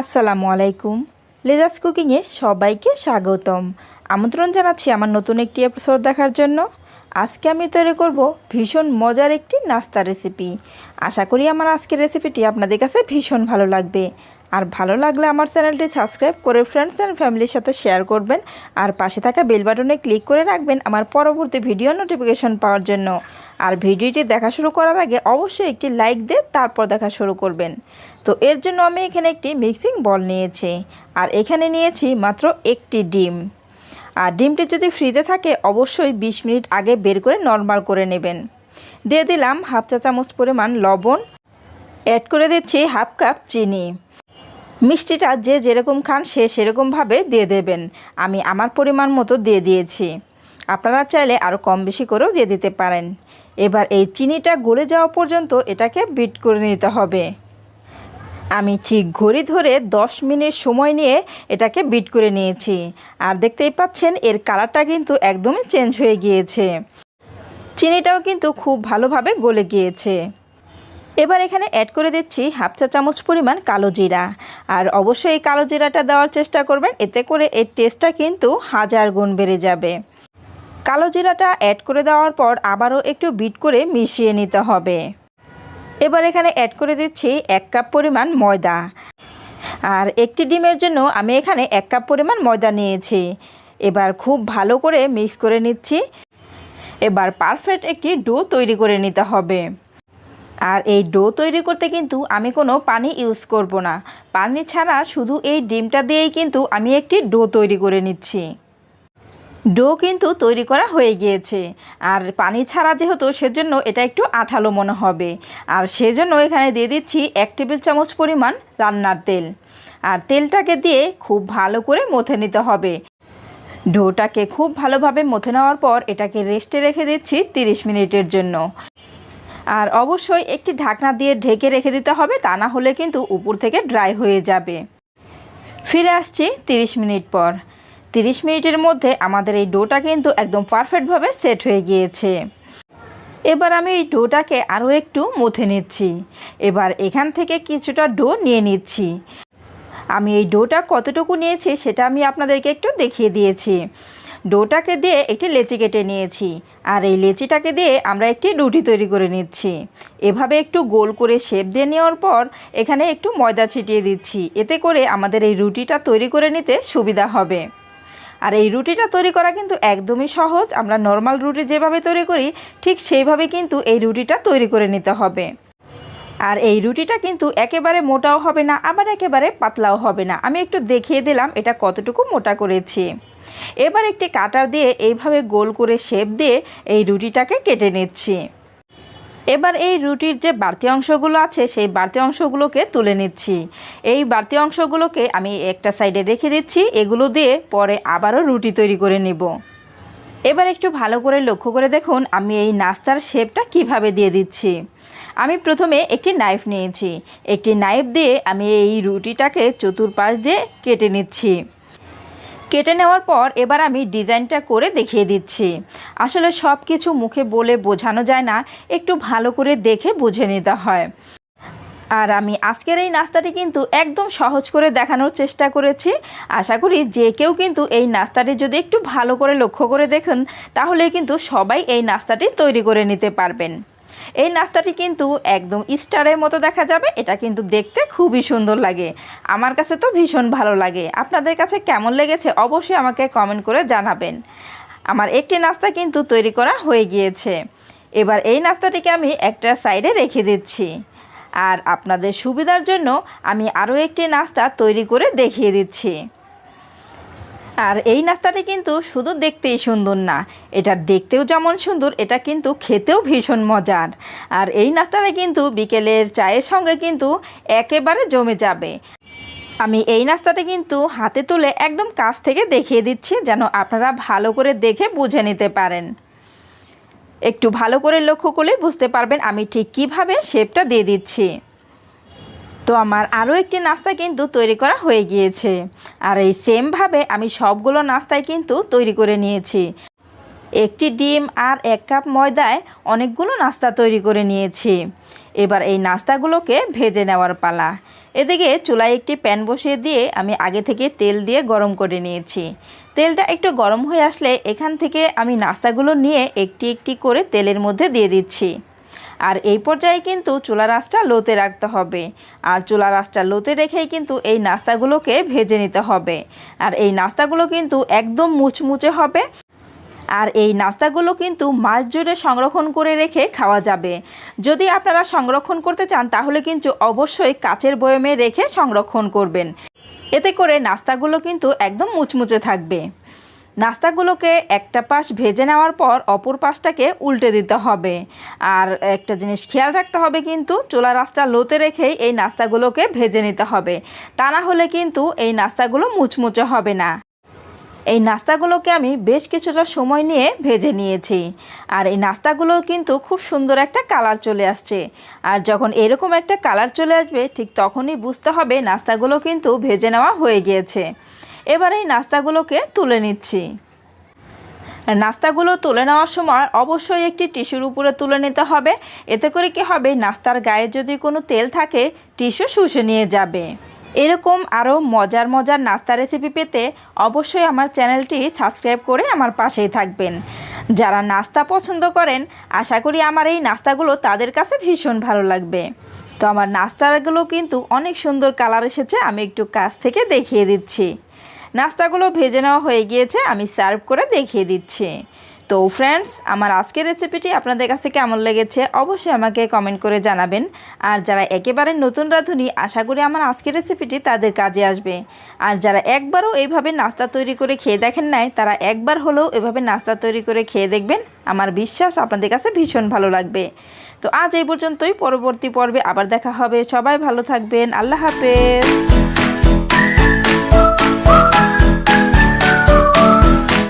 আসসালামু আলাইকুম। লেজাস কুকিংয়ে সবাইকে স্বাগতম। আমন্ত্রণ জানাচ্ছি আমার নতুন একটি এপিসোড দেখার জন্য। আজকে আমি তৈরি করব ভীষণ মজার একটি নাস্তা রেসিপি আশা করি আমার আজকের রেসিপিটি আপনাদের কাছে ভীষণ ভালো লাগবে। আর ভালো লাগলে আমার চ্যানেলটি সাবস্ক্রাইব করে ফ্রেন্ডস অ্যান্ড ফ্যামিলির সাথে শেয়ার করবেন। আর পাশে থাকা বেল বাটনে ক্লিক করে রাখবেন আমার পরবর্তী ভিডিও নোটিফিকেশন পাওয়ার জন্য। আর ভিডিওটি দেখা শুরু করার আগে অবশ্যই একটি লাইক দিয়ে তারপর দেখা শুরু করবেন। তো এর জন্য আমি এখানে একটি মিক্সিং বল নিয়েছি। আর এখানে নিয়েছি মাত্র একটি ডিম। আর ডিমটি যদি ফ্রিতে থাকে, অবশ্যই 20 মিনিট আগে বের করে নর্মাল করে নেবেন। দিয়ে দিলাম হাফ চা চামচ পরিমাণ লবণ। অ্যাড করে দিচ্ছি হাফ কাপ চিনি। মিষ্টিটা যে যেরকম খান সে সেরকমভাবে দিয়ে দেবেন। আমি আমার পরিমাণ মতো দিয়ে দিয়েছি। আপনারা চাইলে আরও কম বেশি করেও দিয়ে দিতে পারেন। এবার এই চিনিটা গলে যাওয়া পর্যন্ত এটাকে বিট করে নিতে হবে। আমি ঠিক ঘড়ি ধরে 10 মিনিট সময় নিয়ে এটাকে বিট করে নিয়েছি। আর দেখতেই পাচ্ছেন, এর কালারটা কিন্তু একদমই চেঞ্জ হয়ে গিয়েছে। চিনিটাও কিন্তু খুব ভালোভাবে গলে গিয়েছে। এবার এখানে অ্যাড করে দিচ্ছি হাফ চা চামচ পরিমাণ কালো জিরা। আর অবশ্যই এই কালো জিরাটা দেওয়ার চেষ্টা করবেন, এতে করে এর টেস্টটা কিন্তু হাজার গুণ বেড়ে যাবে। কালো জিরাটা অ্যাড করে দেওয়ার পর আবারও একটু বিট করে মিশিয়ে নিতে হবে। এবার এখানে অ্যাড করে দিচ্ছি এক কাপ পরিমাণ ময়দা। আর একটি ডিমের জন্য আমি এখানে এক কাপ পরিমাণ ময়দা নিয়েছি। এবার খুব ভালো করে মিক্স করে নিচ্ছি। এবার পারফেক্ট একটি ডো তৈরি করে নিতে হবে। আর এই ডো তৈরি করতে কিন্তু আমি কোনো পানি ইউজ করব না। পানি ছাড়া শুধু এই ডিমটা দিয়েই কিন্তু আমি একটি ডো তৈরি করে নিচ্ছি। ডো কিন্তু তৈরি করা হয়ে গিয়েছে। আর পানি ছাড়া যেহেতু সেজন্য এটা একটু আঠালো মনে হবে। আর সেজন্য এখানে দিয়ে দিচ্ছি এক টেবিল চামচ পরিমাণ রান্নার তেল। আর তেলটাকে দিয়ে খুব ভালো করে মথে নিতে হবে। ডোটাকে খুব ভালোভাবে মথে নেওয়ার পর এটাকে রেস্টে রেখে দিচ্ছি 30 মিনিটের জন্য। আর অবশ্যই একটি ঢাকনা দিয়ে ঢেকে রেখে দিতে হবে, তা না হলে কিন্তু উপর থেকে ড্রাই হয়ে যাবে। ফিরে আসছি 30 মিনিট পর। 30 মিনিটের মধ্যে আমাদের এই ডোটা কিন্তু একদম পারফেক্টভাবে সেট হয়ে গিয়েছে। এবার আমি এই ডোটাকে আরও একটু মুথে নিচ্ছি। এবার এখান থেকে কিছুটা ডো নিয়ে নিচ্ছি। আমি এই ডোটা কতটুকু নিয়েছি সেটা আমি আপনাদেরকে একটু দেখিয়ে দিয়েছি। ডোটাকে দিয়ে একটি লেচি কেটে নিয়েছি আর এই লেচিটাকে দিয়ে আমরা একটি রুটি তৈরি করে নিচ্ছি। এভাবে একটু গোল করে শেপ দিয়ে নেওয়ার পর এখানে একটু ময়দা ছিটিয়ে দিচ্ছি। এতে করে আমাদের এই রুটিটা তৈরি করে নিতে সুবিধা হবে। আর এই রুটিটা তৈরি করা কিন্তু একদমই সহজ। আমরা নর্মাল রুটি যেভাবে তৈরি করি, ঠিক সেইভাবে কিন্তু এই রুটিটা তৈরি করে নিতে হবে। আর এই রুটিটা কিন্তু একেবারে মোটাও হবে না, আবার একেবারে পাতলাও হবে না। আমি একটু দেখিয়ে দিলাম এটা কতটুকু মোটা করেছি। এবার একটি কাটার দিয়ে এইভাবে গোল করে শেপ দিয়ে এই রুটিটাকে কেটে নিচ্ছি। এবার এই রুটির যে বাড়তি অংশগুলো আছে, সেই বাড়তি অংশগুলোকে তুলে নিচ্ছি। এই বাড়তি অংশগুলোকে আমি একটা সাইডে রেখে দিচ্ছি, এগুলো দিয়ে পরে আবারও রুটি তৈরি করে নেব। এবার একটু ভালো করে লক্ষ্য করে দেখুন, আমি এই নাস্তার শেপটা কীভাবে দিয়ে দিচ্ছি। আমি প্রথমে একটি নাইফ নিয়েছি। একটি নাইফ দিয়ে আমি এই রুটিটাকে চতুর্পাশ দিয়ে কেটে নিচ্ছি। কেটে নেওয়ার পর এবার আমি ডিজাইনটা করে দেখিয়ে দিচ্ছি। আসলে সব কিছু মুখে বলে বোঝানো যায় না, একটু ভালো করে দেখে বুঝে নিতে হয়। আর আমি আজকের এই নাস্তাটি কিন্তু একদম সহজ করে দেখানোর চেষ্টা করেছি। আশা করি যে কেউ কিন্তু এই নাস্তাটি যদি একটু ভালো করে লক্ষ্য করে দেখেন, তাহলে কিন্তু সবাই এই নাস্তাটি তৈরি করে নিতে পারবেন। এই নাস্তাটি কিন্তু একদম স্টারের মতো দেখা যাবে, এটা কিন্তু দেখতে খুবই সুন্দর লাগে। আমার কাছে তো ভীষণ ভালো লাগে। আপনাদের কাছে কেমন লেগেছে অবশ্যই আমাকে কমেন্ট করে জানাবেন। আমার একটি নাস্তা কিন্তু তৈরি করা হয়ে গিয়েছে। এবার এই নাস্তাটিকে আমি একটা সাইডে রেখে দিচ্ছি। আর আপনাদের সুবিধার জন্য আমি আরও একটি নাস্তা তৈরি করে দেখিয়ে দিচ্ছি। আর এই নাস্তাটি কিন্তু শুধু দেখতেই সুন্দর না, এটা দেখতেও যেমন সুন্দর, এটা কিন্তু খেতেও ভীষণ মজার। আর এই নাস্তাটা কিন্তু বিকেলের চায়ের সঙ্গে কিন্তু একেবারে জমে যাবে। আমি এই নাস্তাটা কিন্তু হাতে তুলে একদম কাছ থেকে দেখিয়ে দিচ্ছি, যেন আপনারা ভালো করে দেখে বুঝে নিতে পারেন। একটু ভালো করে লক্ষ্য করলে বুঝতে পারবেন আমি ঠিক কীভাবে শেপটা দিয়ে দিচ্ছি। তো আমার আরও একটি নাস্তা কিন্তু তৈরি করা হয়ে গিয়েছে। আর এই সেমভাবে আমি সবগুলো নাস্তায় কিন্তু তৈরি করে নিয়েছি। একটি ডিম আর এক কাপ ময়দায় অনেকগুলো নাস্তা তৈরি করে নিয়েছি। এবার এই নাস্তাগুলোকে ভেজে নেওয়ার পালা। এদিকে চুলায় একটি প্যান বসিয়ে দিয়ে আমি আগে থেকে তেল দিয়ে গরম করে নিয়েছি। তেলটা একটু গরম হয়ে আসলে এখান থেকে আমি নাস্তাগুলো নিয়ে একটি একটি করে তেলের মধ্যে দিয়ে দিচ্ছি। আর এই পর্যায়ে কিন্তু চুলা রাসটা লোতে রাখতে হবে। আর চুলা রাসটা লোতে রেখেই কিন্তু এই নাস্তাগুলোকে ভেজে নিতে হবে। আর এই নাস্তাগুলো কিন্তু একদম মুচমুচে হবে। আর এই নাস্তাগুলো কিন্তু মাস জুড়ে সংরক্ষণ করে রেখে খাওয়া যাবে। যদি আপনারা সংরক্ষণ করতে চান, তাহলে কিন্তু অবশ্যই কাচের বয়মে রেখে সংরক্ষণ করবেন। এতে করে নাস্তাগুলো কিন্তু একদম মুচমুচে থাকবে। নাস্তাগুলোকে একটা পাশ ভেজে নেওয়ার পর অপর পাশটাকে উল্টে দিতে হবে। আর একটা জিনিস খেয়াল রাখতে হবে কিন্তু, চুলা রাস্তা লোতে রেখেই এই নাস্তাগুলোকে ভেজে নিতে হবে। তা না হলে কিন্তু এই নাস্তাগুলো মুচমুচে হবে না। এই নাস্তাগুলোকে আমি বেশ কিছুটা সময় নিয়ে ভেজে নিয়েছি। আর এই নাস্তাগুলো কিন্তু খুব সুন্দর একটা কালার চলে আসছে। আর যখন এরকম একটা কালার চলে আসবে, ঠিক তখনই বুঝতে হবে নাস্তাগুলো কিন্তু ভেজে নেওয়া হয়ে গিয়েছে। এবার এই নাস্তাগুলোকে তুলে নিচ্ছি। নাস্তাগুলো তুলে নেওয়ার সময় অবশ্যই একটি টিস্যুর উপরে তুলে নিতে হবে। এতে করে কি হবে? নাস্তার গায়ে যদি কোনো তেল থাকে, টিস্যু শুষে নিয়ে যাবে। এরকম আরও মজার মজার নাস্তা রেসিপি পেতে অবশ্যই আমার চ্যানেলটি সাবস্ক্রাইব করে আমার পাশেই থাকবেন। যারা নাস্তা পছন্দ করেন, আশা করি আমার এই নাস্তাগুলো তাদের কাছে ভীষণ ভালো লাগবে। তো আমার নাস্তাগুলো কিন্তু অনেক সুন্দর কালার এসেছে, আমি একটু কাছ থেকে দেখিয়ে দিচ্ছি। নাস্তাগুলো ভেজে নেওয়া হয়ে গিয়েছে, আমি সার্ভ করে দেখিয়ে দিচ্ছি। তো ফ্রেন্ডস আমার আজকের রেসিপিটি আপনাদের কাছে কেমন লেগেছে অবশ্যই আমাকে কমেন্ট করে জানাবেন। আর যারা একেবারে নতুন রাঁধুনি, আশা করি আমার আজকের রেসিপিটি তাদের কাজে আসবে। আর যারা একবারও এইভাবে নাস্তা তৈরি করে খেয়ে দেখেন নাই, তারা একবার হলেও এভাবে নাস্তা তৈরি করে খেয়ে দেখবেন। আমার বিশ্বাস আপনাদের কাছে ভীষণ ভালো লাগবে। তো আজ এই পর্যন্তই, পরবর্তী পর্বে আবার দেখা হবে। সবাই ভালো থাকবেন। আল্লাহ হাফেজ।